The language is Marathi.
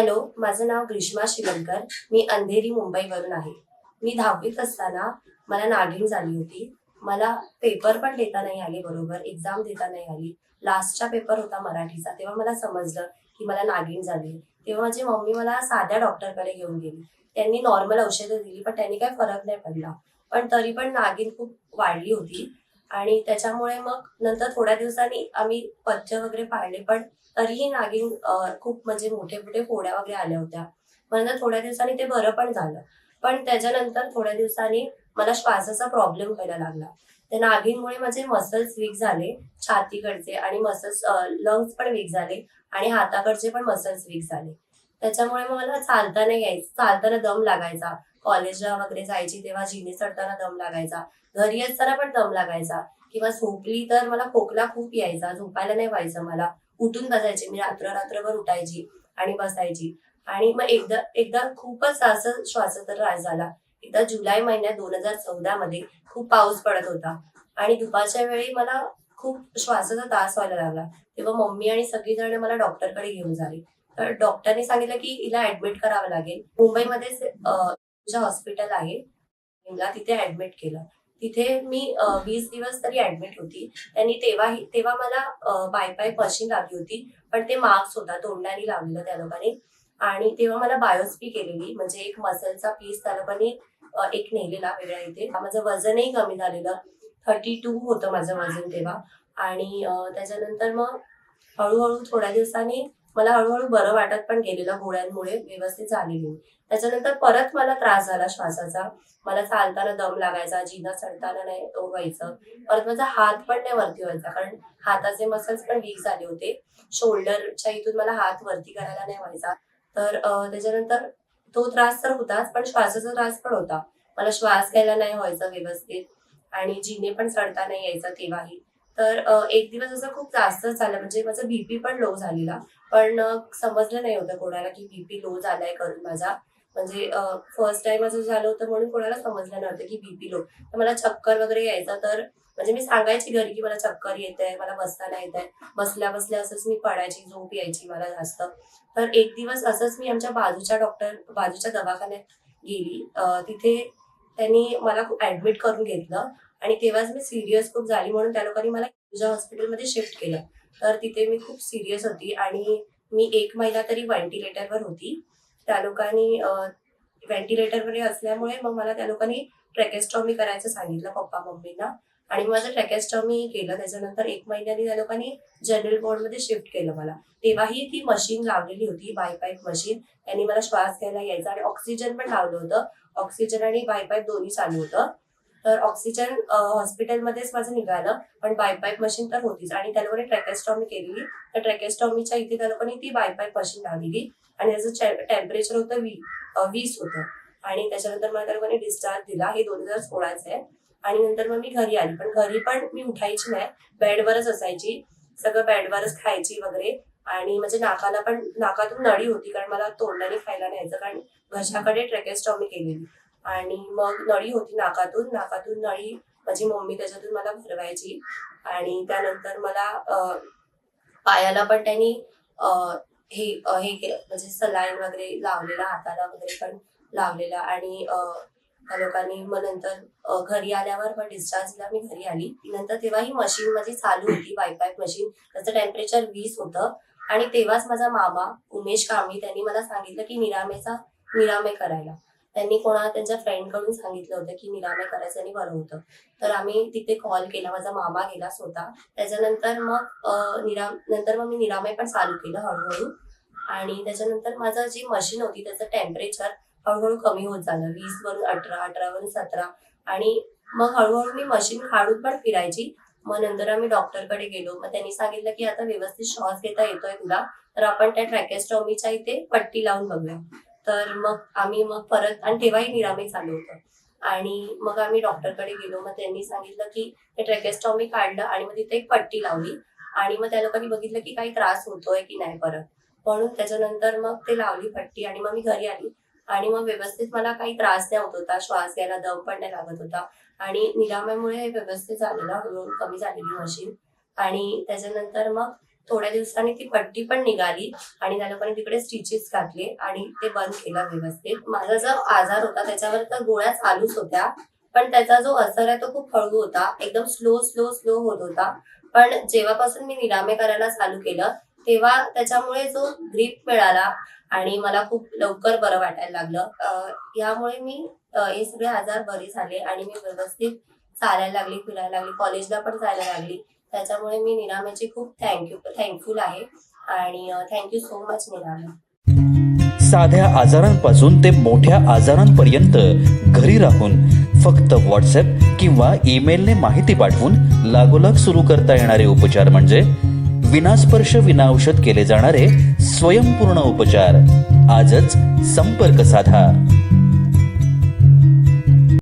हॅलो माझं नाव ग्रीष्मा शिवणकर. मी अंधेरी मुंबईवरून आहे. मी दहावीत असताना मला नागिन झाली होती. मला पेपर पण देता नाही आले बरोबर? एक्झाम देता नाही आली. लास्टचा पेपर होता मराठीचा. तेव्हा मला समजलं की मला नागिन झाली. तेव्हा माझी मम्मी मला साध्या डॉक्टरकडे घेऊन गेली. त्यांनी नॉर्मल औषधं दिली पण त्यांनी काही फरक नाही पडला. पण तरी पण नागिन खूप वाढली होती. आणि त्याच्यामुळे मग नंतर थोड्या दिवसांनी आम्ही पथ्य वगैरे पाळले पण तरीही नागिन खूप म्हणजे मोठे मोठे फोड्या वगैरे आल्या होत्या. नंतर थोड्या दिवसांनी ते बरं पण झालं. पण त्याच्यानंतर थोड्या दिवसांनी मला श्वासाचा प्रॉब्लेम व्हायला लागला. त्या नागिनमुळे माझे मसल्स वीक झाले छातीकडचे आणि मसल्स लंग्स पण वीक झाले आणि हाताकडचे पण मसल्स वीक झाले. त्याच्यामुळे मग मला चालताना यायचं चालताना दम लागायचा. कॉलेजला वगैरे जायची तेव्हा जिने चढताना दम लागायचा. घरी असताना पण दम लागायचा. किंवा झोपली तर मला खोकला खूप यायचा. झोपायला नाही व्हायचं मला. उठून बसायचे. मी रात्र रात्रभर उठायची आणि बसायची. आणि मग एकदा एकदा खूपच असं श्वासाचा त्रास झाला. एकदा जुलै महिन्यात दोन हजार चौदा मध्ये खूप पाऊस पडत होता. आणि दुपारच्या वेळी मला खूप श्वासाचा त्रास व्हायला लागला. तेव्हा मम्मी आणि सगळीजण मला डॉक्टरकडे घेऊन झाली तर डॉक्टरने सांगितलं की हिला ऍडमिट करावं लागेल. मुंबईमध्येच अं, तुझं हॉस्पिटल आहे. तिथे ऍडमिट केलं. तिथे मी वीस दिवस तरी ऍडमिट होती. त्यांनी तेव्हाही तेव्हा मला बाय पाय मशीन लागली होती. पण ते मार्क्स होता तोंडाने लावलेलं त्या लोकांनी. आणि तेव्हा मला बायोस्पी केलेली म्हणजे एक मसलचा पीस त्या लोकांनी एक नेलेला वेगळ्या इथे. माझं वजनही कमी झालेलं. थर्टी टू होतं माझं वजन तेव्हा. आणि त्याच्यानंतर मग हळूहळू थोड्या दिवसांनी मला हळूहळू बरं वाटत पण गेलेलं गोळ्यांमुळे व्यवस्थित झालेली. मी. त्याच्यानंतर परत मला त्रास झाला श्वासाचा. मला चालताना दम लागायचा जिना चढताना नाही व्हायचं. परत माझा हात पण नाही वरती व्हायचा कारण हाताचे मसल्स पण वीक झाले होते. शोल्डरच्या इथून मला हात वरती करायला नाही व्हायचा. तर त्याच्यानंतर तो त्रास तर होताच पण श्वासाचा त्रास पण होता. मला श्वास घ्यायला नाही व्हायचा व्यवस्थित. आणि जिने पण चढता नाही यायचा तेव्हाही. तर एक दिवस असं खूप जास्त झालं. म्हणजे माझा बीपी पण लो झालेला. पण समजलं नाही होतं कोणाला की बीपी लो झालाय करून माझा. म्हणजे फर्स्ट टाइम असं झालं होतं म्हणून कोणाला समजलं नव्हतं की बीपी लो तर मला चक्कर वगैरे यायचा. तर म्हणजे मी सांगायची घरी की मला चक्कर येत आहे मला बसता नाही येत आहे बसल्या बसल्या असंच मी पडायची झोप यायची मला जास्त. तर एक दिवस असंच मी आमच्या बाजूच्या डॉक्टर बाजूच्या दवाखान्यात गेली. तिथे त्यांनी मला ऍडमिट करून घेतलं. आणि तेव्हाच मी सिरियस खूप झाली म्हणून त्या लोकांनी मला तुझ्या हॉस्पिटलमध्ये शिफ्ट केलं. तर तिथे मी खूप सिरियस होती आणि मी एक महिना तरी व्हेंटिलेटरवर होती. त्या लोकांनी व्हेंटिलेटरवर असल्यामुळे मग मला त्या लोकांनी ट्रॅकेस्टॉमी करायचं सांगितलं पप्पा मम्मीना. आणि माझं ट्रॅकेस्टॉमी केलं. त्याच्यानंतर एक महिन्याने त्या लोकांनी जनरल वॉर्डमध्ये शिफ्ट केलं मला. तेव्हाही ती मशीन लावलेली होती बायपाईप मशीन त्यांनी मला श्वास घ्यायला यायचा आणि ऑक्सिजन पण लावलं होतं. ऑक्सिजन आणि बायपाईप दोन्ही चालू होतं. तर ऑक्सिजन हॉस्पिटलमध्येच माझं निघालं. पण बायपाईप मशीन तर होतीच. आणि त्या लोकांनी ट्रॅकेस्टॉमी केलेली. तर ट्रॅकेस्टॉमीच्या इथे त्या लोकांनी ती बायपाईप मशीन लावलेली. आणि त्याचं टेम्परेचर होतं वी वीस होतं. आणि त्याच्यानंतर मला त्या लोकांनी डिस्चार्ज दिला. हे दोन हजार सोळाचं आहे. आणि नंतर मग मी घरी आली. पण घरी पण मी उठायची नाही. बेडवरच असायची. सगळं बेडवरच खायची वगैरे. आणि म्हणजे नाकाला पण नाकातून नळी होती. कारण मला तोंडाने खायला न्यायचं कारण घशाकडे ट्रॅकेस्टॉमी केलेली. आणि मग नळी होती नाकातून. नाकातून नळी माझी मम्मी त्याच्यातून मला भरवायची. आणि त्यानंतर मला पायाला पण त्यांनी हे हे केलं म्हणजे सलाईन वगैरे लावलेला हाताला वगैरे पण लावलेला. आणि त्या लोकांनी मग नंतर घरी आल्यावर पण डिस्चार्जला मी घरी आली. नंतर तेव्हा ही मशीन माझी चालू होती वायफाय मशीन त्याचं टेम्परेचर वीस होतं. आणि तेव्हाच माझा मामा उमेश कांबळी त्यांनी मला सांगितलं की निरामेचा निरामे करायला. त्यांनी कोणा त्यांच्या फ्रेंडकडून सांगितलं होतं की निरामे करायचं आणि बरं होतं. तर आम्ही तिथे कॉल केला माझा मामा गेला स्वतः. त्याच्यानंतर मग निराम नंतर मग मी निरामय पण चालू केलं हळूहळू. आणि त्याच्यानंतर माझं जी मशीन होती त्याचं टेम्परेचर हळूहळू कमी होत झालं. वीस वरून अठरा अठरा वरून सतरा. आणि मग हळूहळू मी मशीन काढून पण फिरायची. मग नंतर आम्ही डॉक्टरकडे गेलो. मग त्यांनी सांगितलं की आता व्यवस्थित श्वास घेता येतोय तुला. तर आपण त्या ट्रॅकेस्टॉमीच्या इथे पट्टी लावून बघूया. तर मग आम्ही मग परत आणि तेव्हाही निरामे चालू होतं. आणि मग आम्ही डॉक्टरकडे गेलो. मग त्यांनी सांगितलं की ते ट्रेकेस्टॉमी काढलं आणि मग तिथे एक पट्टी लावली. आणि मग त्या लोकांनी बघितलं की काही त्रास होतोय की नाही परत. म्हणून त्याच्यानंतर मग ते लावली पट्टी आणि मग मी घरी आली. आणि मग व्यवस्थित मला काही त्रास नाही होत होता. श्वास घ्यायला दम पण नाही लागत होता. आणि निराम्यामुळे हे व्यवस्थित झालेलं हळूहळू कमी झालेली मशीन. आणि त्याच्यानंतर मग थोड्या दिवसांनी ती पट्टी पण निघाली आणि त्या लोकांनी तिकडे स्टिचेस घातले आणि ते बंद केलं व्यवस्थित. माझा जो आजार होता त्याच्यावर तर गोळ्या चालूच होत्या पण त्याचा जो असर आहे तो खूप हळू होता. एकदम स्लो स्लो स्लो होत होता. पण जेव्हापासून मी निरामे करायला चालू केलं तेव्हा त्याच्यामुळे जो ग्रीप मिळाला आणि मला खूप लवकर बरं वाटायला लागलं. यामुळे मी हे सगळे आजार बरे झाले आणि मी व्यवस्थित चालायला लागली फिरायला लागली कॉलेजला पण जायला लागली. त्याच्यामुळे मी निरामेची खूप थँक्यू थँकफुल आहे. आणि थँक्यू सो मच निरामे. साध्या आजारांपासून ते मोठ्या आजारांपर्यंत घरी राहून फक्त व्हॉट्सअप किंवा ईमेलने माहिती पाठवून लागोलाग सुरू करता येणारे उपचार म्हणजे विनास्पर्श विनाऔषध केले जाणारे स्वयंपूर्ण उपचार. आजच संपर्क साधा.